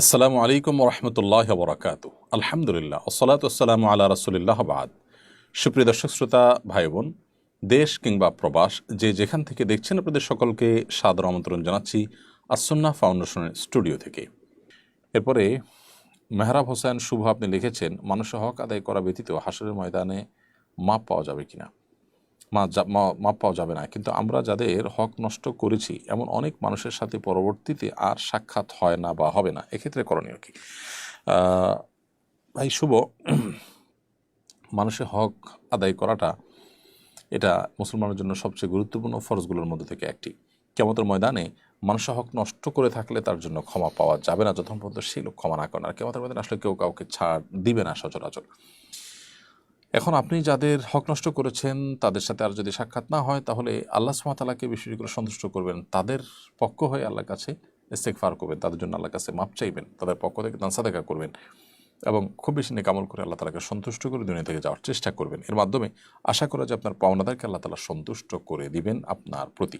আসসালামু আলাইকুম রহমতুল্লাহ বরাকাত আলহামদুলিল্লাহ ওসলাত আসসালামু আল্লাহ রসুলিল্লাহ বাদ। সুপ্রিয় দর্শক, শ্রোতা ভাই বোন দেশ কিংবা প্রবাস, যে যেখান থেকে দেখছেন আপনাদের সকলকে সাদর আমন্ত্রণ জানাচ্ছি আসন্না ফাউন্ডেশনের স্টুডিও থেকে। এরপরে মেহরাব হোসেন শুভ আপনি লিখেছেন, মানুষের হক আদায় করা ব্যতীত হাসরের ময়দানে মাপ পাওয়া যাবে কিনা। মাপ পাওয়া যাবে না। কিন্তু আমরা যাদের হক নষ্ট করেছি, এমন অনেক মানুষের সাথে পরবর্তীতে আর সাক্ষাৎ হয় না বা হবে না। এক্ষেত্রে করণীয় কি? ভাই, শুভ। মানুষের হক আদায় করাটা এটা মুসলমানের জন্য সবচেয়ে গুরুত্বপূর্ণ ফরজগুলোর মধ্যে থেকে একটি। কেমতের ময়দানে মানুষের হক নষ্ট করে থাকলে তার জন্য ক্ষমা পাওয়া যাবে না। যতক্ষণ পর্যন্ত সেই লোক ক্ষমা না করেন। আর কেমতের ময়দানে আসলে কেউ কাউকে ছাড় দিবে না সচরাচর। এখন আপনি যাদের হক নষ্ট করেছেন, তাদের সাথে আর যদি সাক্ষাৎ না হয়, তাহলে আল্লাহ সুমাতালাকে বেশি করে সন্তুষ্ট করবেন। তাদের পক্ষ হয়ে আল্লাহর কাছে ইস্তেকফার করবেন, তাদের জন্য আল্লাহর কাছে মাপ চাইবেন, তাদের পক্ষ থেকে দানসা দেখা করবেন এবং খুব বেশি নেকামল করে আল্লাহ তালাকে সন্তুষ্ট করে দুনিয়া থেকে যাওয়ার চেষ্টা করবেন। এর মাধ্যমে আশা করা যে আপনার পাওনাদারকে আল্লাহ তালা সন্তুষ্ট করে দিবেন আপনার প্রতি।